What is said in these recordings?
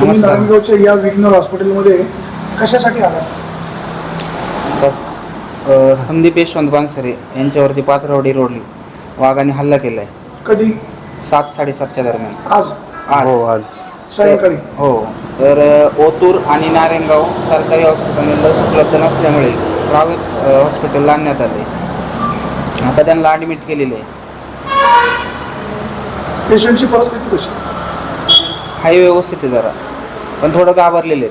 तुम्ही नमस्कार. नारायणगावच्या या विघ्नर हॉस्पिटलमध्ये कशासाठी आला बस अ, संदीप यशवंत बांगसरे यांच्यावरती पाथरवाडी रोडली वाघाने हल्ला केलाय. कधी? सात साडेसातच्या दरम्यान. आज? आज. हो आज. सायंकाळी. हो तर अ, ओतूर आणि नारायणगाव सरकारी हॉस्पिटलमध्ये लस उपलब्ध नसल्यामुळे प्रायव्हेट अ, हॉस्पिटलला आणण्यात आले. आता त्यांना ॲडमिट केलेले आहे. पेशंटची परिस्थिती कशी? हाय व्यवस्थित आहे जरा. पण थोडं घाबरलेले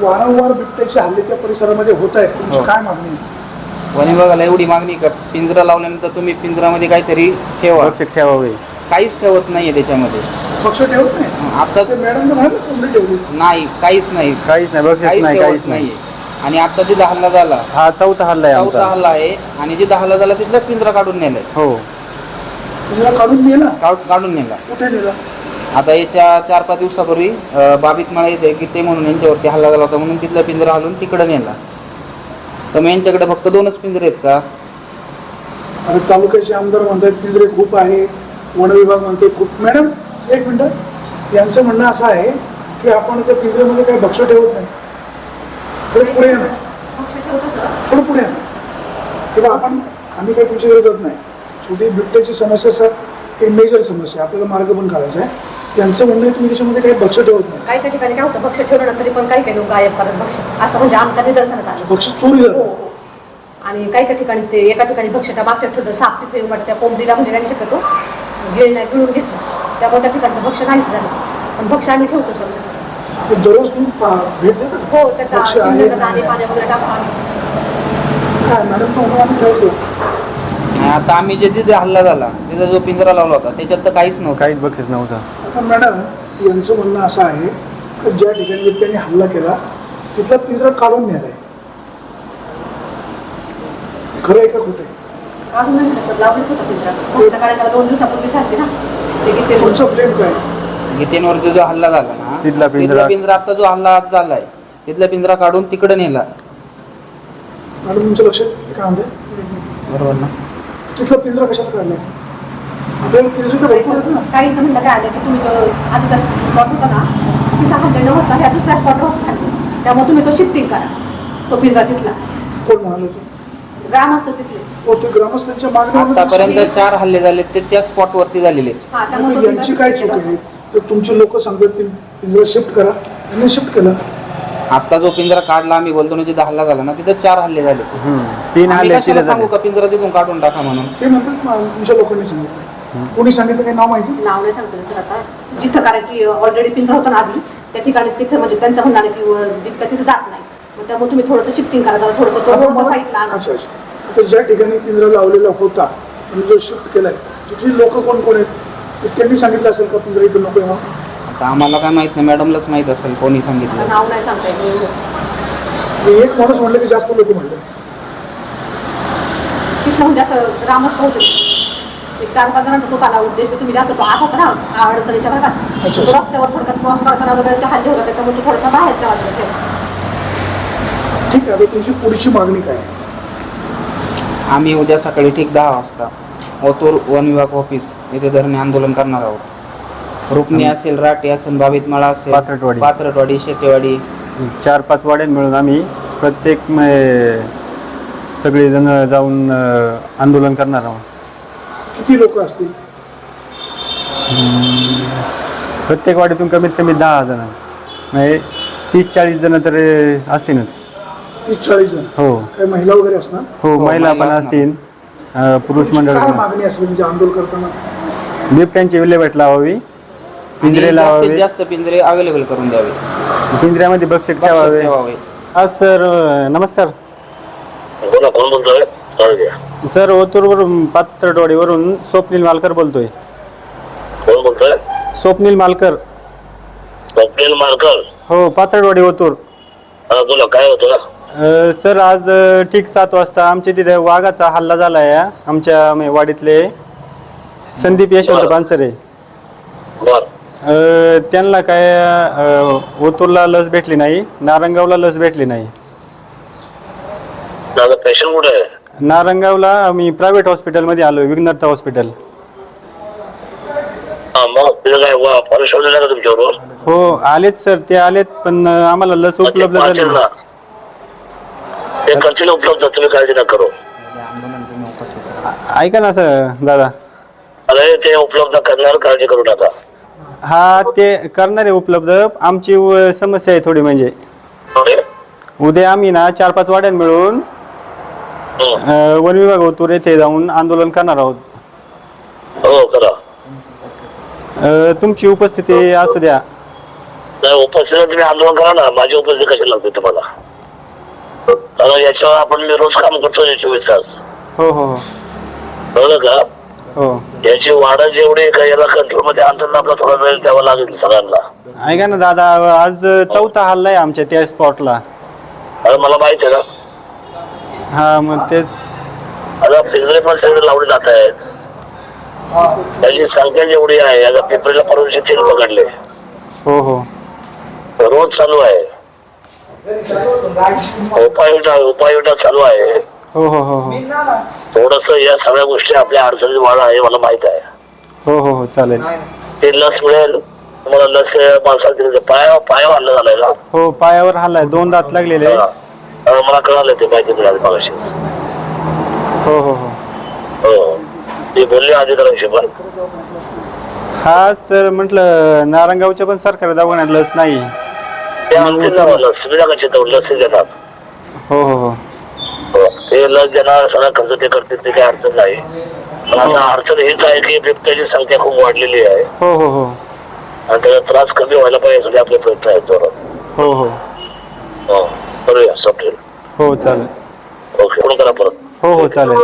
वारंवार बिबट्याचे हल्ले त्या परिसरामध्ये होत आहेत. तुमची हो. काय मागणी? आहे? वनी बघायला एवढी मागणी का? पिंजरा लावल्यानंतर तुम्ही पिंजरामध्ये काहीतरी ठेवा. लक्षात ठेवावे. काहीच ठेवत नाहीये त्याच्यामध्ये. पक्ष ठेवत नाही? आता ते मॅडम तर म्हणाले कोंबडी ठेवली. नाही काहीच नाही. काहीच नाही बक्षीस काहीच नाही ठेवत काहीच नाही. नाहीये. आणि आता जिथं हल्ला झाला. हा चौथा हल्ला आहे चौथा आमचा हल्ला आहे. आणि जिथं हल्ला झाला तिथलाच पिंजरा काढून नेलाय. हो. तुझ्या काढून नेला? काढ- काढून नेला. कुठे नेला? आता याच्या चार पाच दिवसापूर्वी बाबीत मला येते गीते म्हणून यांच्यावरती हल्ला झाला होता म्हणून तिथला पिंजरा हलून तिकडं नेला. तर मग यांच्याकडे फक्त दोनच पिंजरे आहेत का? आणि तालुक्याचे आमदार म्हणतात पिंजरे खूप आहे वन विभाग म्हणते खूप. मॅडम एक मिनटं. यांचं म्हणणं असं आहे की आपण त्या पिंजऱ्यामध्ये काही भक्ष ठेवत नाही. थोडं पुढे या ना. थोडं पुढे या ना. तेव्हा आपण आम्ही काही तुमची विरोधात नाही. शेवटी बिबट्याची समस्या सर एक मेजर समस्या. आपल्याला मार्ग पण काढायचा आहे. यांचं म्हणणं आहे तुम्ही त्याच्यामध्ये काही भक्ष ठेवत नाही. काही काही ठिकाणी काय होतं? भक्ष ठेवलं तरी पण काही काही लोक गायब करत भक्ष असं म्हणजे आमच्या निदर्शनास आलं. भक्ष चोरी हो जातात हो. आणि काही काही ठिकाणी ते एका ठिकाणी भक्ष त्या मागच्या ठेवतं साप तिथे येऊन त्या कोंबडीला म्हणजे त्यांनी शक्यतो गिळ नाही गिळून घेतलं. त्यामुळे त्या ठिकाणचं भक्ष नाहीच झालं. पण भक्ष आम्ही ठेवतो सर ते दररोज तुम्ही पा- भेट देता का? हो त्या भक्ष आहे, चिमण्याचं दाणे नाही. पाणी. वगैरे टाकतो आम्ही. काय मॅडम आम्ही ठेवतो. आता आम्ही जे तिथे हल्ला झाला तिथे जो पिंजरा लावला होता त्याच्यात तर काहीच नव्हतं. काहीच बक्षीस नव्हतं. आता मॅडम यांचं म्हणणं असं आहे की ज्या ठिकाणी बिबट्याने हल्ला केला तिथला पिंजरा काढून नेलाय खरं आहे का कुठे तुमचं प्लेन काय? गीतेंवरती जो हल्ला झाला ना तिथला पिंजरा- पिंजरा आता जो हल्ला आज झालाय तिथला पिंजरा काढून तिकडे नेला. मॅडम तुमच्या लक्षात काय म्हणते बरोबर ना? तिथला पिंजरा कशाला काढला? आपल्याला तर भरपूर आहेत ना? काहींचं म्हणलं काय आलं की तुम्ही जो आधीचा स्पॉट होता ना तिथं हल्ले न होता ह्या दुसऱ्या स्पॉटवर होत त्यामुळे तुम्ही तो शिफ्टिंग करा. तो पिंजरा तिथला. कोण म्हणाल होतं ग्राम असतं तिथले. हो ते ग्रामस्थांच्या मागण्यावर आतापर्यंत चार हल्ले झाले ते त्या स्पॉट वरती झालेले. आहेत. हा त्यामुळे तो यांची पिंजरा काय चूक. आहे? तर तुमचे लोक सांगतात ते पिंजरा शिफ्ट करा. त्यांनी शिफ्ट केला. आता जो पिंजरा काढला आम्ही बोलतो ना जिथं हल्ला झाला ना तिथं चार हल्ले झाले. तीन आम्ही हल्ले कशाला तिला सांगू झाले. का पिंजरा तिथून काढून टाका म्हणून? ते म्हणतात "मा- तुमच्या लोकांनी सांगितलं. कोणी सांगितलं काही नाव माहिती? नाव नाही सांगतो सर आता. जिथं कारण की ऑलरेडी पिंजरा होता ना आधी त्या ठिकाणी तिथं म्हणजे त्यांचं म्हणणं आलं की तितकं तिथं जात नाही. मग त्यामुळे तुम्ही थोडंसं शिफ्टिंग करा जरा थोडंसं तो मला- आणा. अच्छा अच्छा. आता ज्या ठिकाणी पिंजरा लावलेला होता आणि जो शिफ्ट केलाय तिथली लोक कोण कोण आहेत? ते त्यांनी सांगितलं असेल का पिंजरा इथं नको आहे म्हणून? आता आम्हाला काय माहीत नाही मॅडमलाच माहीत असेल कोणी सांगितलं. नाव नाही सांगता येत. हे एक माणूस म्हणलं की जास्त लोक म्हणले. तिथलं म्हणजे असं ग्रामस्थ होते. चार पाच जणांचा तो आला उद्देश तुम्ही जास्त तो आत होता ना अडचणीच्या भागात. तो रस्त्यावर थोडक्यात क्रॉस करताना वगैरे ते हल्ले होता त्याच्यामुळे तो थोडासा बाहेरच्या बाजूला ठेवा ठीक आहे आता तुमची पुढची मागणी काय? आम्ही उद्या सकाळी ठीक दहा वाजता ओतूर वन विभाग ऑफिस येथे धरणे आंदोलन करणार आहोत. रुक्मी असेल राटे असेल बाबीत माळा असेल पात्रटवाडी. पात्रटवाडी शेटेवाडी चार पाच वाड्यात मिळून आम्ही प्रत्येक सगळेजण जाऊन आंदोलन करणार आहोत. किती लोक असतील? प्रत्येक वाडीतून कमीत कमी दहा जण. म्हणजे तीस चाळीस जण तर असतीलच. तीस चाळीस जण? हो. काही महिला वगैरे असणार? हो महिला पण असतील अं, पुरुष मंडळ काय पण मागणी असेल म्हणजे आंदोलन करताना? बिबट्यांची विल्हेवाट लावावी. पिंजरे जास्तीत लावावे. जास्त पिंजरे अवेलेबल करून द्यावे. पिंजऱ्यामध्ये बक्षीस ठेवावे. ठेवावे. आज सर अं, नमस्कार. बोला कोण बोलतोय? चालेल घ्या सर ओतूरवरून पात्रटवाडीवरून स्वप्नील मालकर बोलतोय. कोण बोलतोय? स्वप्नील मालकर. स्वप्नील मालकर? हो पात्रटवाडी ओतूर. हा बोला काय होतं अ, सर आज अ, ठीक सात वाजता आमच्या तिथे वाघाचा हल्ला झाला आहे आमच्या वाडीतले संदीप यशवंत बरं. पानसरे बर. अ, त्यांना काय अ, ओतूरला लस भेटली नाही नारंगावला लस भेटली नाही. पेशंट कुठे आहे? नारंगावला आम्ही प्रायव्हेट हॉस्पिटलमध्ये आलो विघ्नर्थ हॉस्पिटल हा मग तिथं काय वा फॉरेस्ट वाले का तुमच्याबरोबर? हो आलेत सर ते आलेत पण आम्हाला लस मग ते उपलब्ध पाहतील झाली ना ते करतील उपलब्ध तुम्ही काळजी नका करू. ऐका ना सर दादा. अरे ते उपलब्ध करणार काळजी करू नका. हा ते करणार आहे उपलब्ध. आमची व- समस्या आहे थोडी म्हणजे? उद्या आम्ही ना चार पाच वाड्यात मिळून. अं, वन विभाग ओतूर येथे जाऊन आंदोलन करणार आहोत. हो करा. अं, तुमची उपस्थिती असू द्या. नाही उपस्थित तुम्ही आंदोलन करा ना. माझी उपस्थिती कशी लागते तुम्हाला? कारण याच्यावर आपण मी रोज काम करतो ना चोवीस तास. हो हो हो. कळलं का? हो. याची वाढ जेवढी आहे का याला कंट्रोलमध्ये आणताना आपला थोडा वेळ द्यावा लागेल सगळ्यांना. ऐका ना दादा आज चौथा हल्ला आहे आमच्या त्या स्पॉटला अरे मला माहीत आहे ना. हा मग तेच. आता पिंजरे पण सगळे लावले जात आहेत. त्याची संख्या जेवढी आहे आता पिंपरीला परवाचे तीन पकडले. हो हो. रोज चालू आहे. उपाययोजना उपाययोजना चालू आहे. हो हो हो हो. थोडस या सगळ्या गोष्टी आपल्या अडचणीत वाढ आहे मला माहीत आहे. हो हो हो चालेल. ते लस मिळेल. तुम्हाला लस ते माणसाला दिली. पाया पायावर हल्ला झालाय ना? हो पायावर हल्लाय दोन दात लागलेले. हा, मला कळालं ते माहिती मिळाली मागाशीच. हो हो हो. हो. मी बोलले अधिकाऱ्यांशी पण. हा सर म्हटलं नारायणगावच्या पण सरकारी दवाखान्यात लस नाही. ते मला लस तुम्ही नका चिंता लस देतात हो हो हो. हो. ते लस देणार सगळा खर्च ते करतील ते काही अडचण नाही. पण आता अडचण हेच आहे की बिबट्याची संख्या खूप वाढलेली आहे. हो हो हो. आणि त्याचा त्रास कमी व्हायला पाहिजे यासाठी आपले प्रयत्न आहेत जोरात. हो हो. हो. करूया सपरेल हो चालेल. ओके फोन करा परत. हो हो चालेल.